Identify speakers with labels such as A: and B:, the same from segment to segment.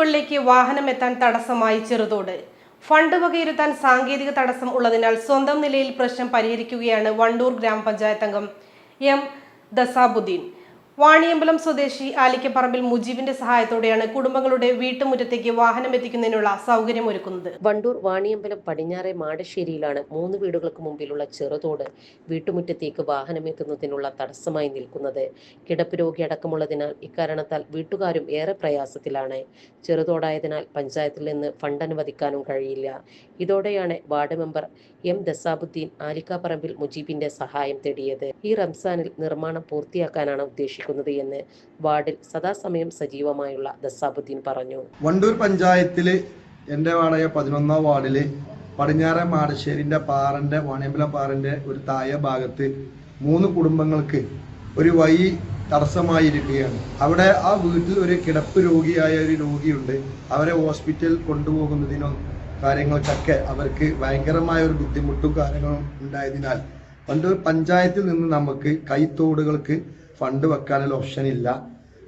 A: വീടുകളിലേക്ക് വാഹനം എത്താൻ തടസ്സമായി ചെറുതോട്. ഫണ്ട് വകയിരുത്താൻ സാങ്കേതിക തടസ്സം ഉള്ളതിനാൽ സ്വന്തം നിലയിൽ പ്രശ്നം പരിഹരിക്കുകയാണ് വണ്ടൂർ ഗ്രാമപഞ്ചായത്ത് അംഗം എം ദസാബുദ്ദീൻ. വാണിയമ്പലം സ്വദേശി ആലിക്കപ്പറമ്പിൽ മുജീബിന്റെ സഹായത്തോടെയാണ് കുടുംബങ്ങളുടെ വീട്ടുമുറ്റത്തേക്ക് വാഹനം എത്തിക്കുന്നതിനുള്ള സൗകര്യം ഒരുക്കുന്നത്
B: വണ്ടൂർ വാണിയമ്പലം പടിഞ്ഞാറെ മാടശ്ശേരിയിലാണ് മൂന്ന് വീടുകൾക്ക് മുമ്പിലുള്ള ചെറുതോട് വീട്ടുമുറ്റത്തേക്ക് വാഹനം എത്തുന്നതിനുള്ള തടസ്സമായി നിൽക്കുന്നത്. കിടപ്പ് രോഗി അടക്കമുള്ളതിനാൽ ഇക്കാരണത്താൽ വീട്ടുകാരും ഏറെ പ്രയാസത്തിലാണ്. ചെറുതോടായതിനാൽ പഞ്ചായത്തിൽ നിന്ന് ഫണ്ട് അനുവദിക്കാനും കഴിയില്ല. ഇതോടെയാണ് ward member M Dasabuddin Alikkaparambil മുജീബിന്റെ സഹായം തേടിയത്. ഈ റംസാനിൽ നിർമ്മാണം പൂർത്തിയാക്കാനാണ് ഉദ്ദേശിക്കുന്നത്. എന്ന് വാർഡിൽ സദാസമയം സജീവമായുള്ള ദസാബുദ്ദീൻ പറഞ്ഞു.
C: വണ്ടൂർ പഞ്ചായത്തിൽ എന്റെ വാടക പതിനൊന്നാം വാർഡിൽ പടിഞ്ഞാറൻ മാടശ്ശേരിന്റെ പാറന്റെ വാണിയമ്പല പാറന്റെ ഒരു താഴെ ഭാഗത്ത് മൂന്ന് കുടുംബങ്ങൾക്ക് ഒരു വഴി തടസ്സമായിരിക്കുകയാണ്. അവിടെ ആ വീട്ടിൽ ഒരു കിടപ്പ് രോഗിയായ ഒരു രോഗിയുണ്ട്. അവരെ ഹോസ്പിറ്റൽ കൊണ്ടുപോകുന്നതിനോ കാര്യങ്ങൾക്കൊക്കെ അവർക്ക് ഭയങ്കരമായ ഒരു ബുദ്ധിമുട്ടും കാര്യങ്ങളും ഉണ്ടായതിനാൽ പണ്ട് പഞ്ചായത്തിൽ നിന്ന് നമുക്ക് കൈത്തോടുകൾക്ക് ഫണ്ട് വെക്കാനുള്ള ഓപ്ഷൻ ഇല്ല.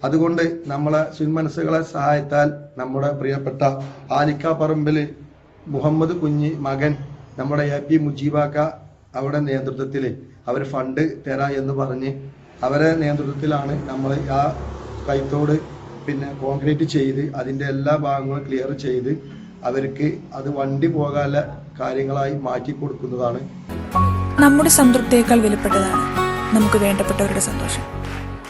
C: അതുകൊണ്ട് നമ്മളെ സ്വിൻമനസ്സുകളെ സഹായത്താൽ നമ്മുടെ പ്രിയപ്പെട്ട ആലിക്ക പറമ്പിൽ മുഹമ്മദ് കുഞ്ഞി മകൻ നമ്മുടെ എ പി മുജീബാക്ക അവരുടെ നേതൃത്വത്തിൽ അവർ ഫണ്ട് തരാ എന്ന് പറഞ്ഞ് അവരെ നേതൃത്വത്തിലാണ് നമ്മൾ ആ കൈത്തോട് പിന്നെ കോൺക്രീറ്റ് ചെയ്ത് അതിന്റെ എല്ലാ ഭാഗങ്ങളും ക്ലിയർ ചെയ്ത് അവർക്ക് അത് വണ്ടി പോകാനുള്ള കാര്യങ്ങളായി മാറ്റി കൊടുക്കുന്നതാണ്.
D: നമ്മുടെ സംതൃപ്തിയേക്കാൾ വിലപ്പെട്ടതാണ്. നമുക്ക് വേണ്ടപ്പെട്ടവരുടെ സന്തോഷം.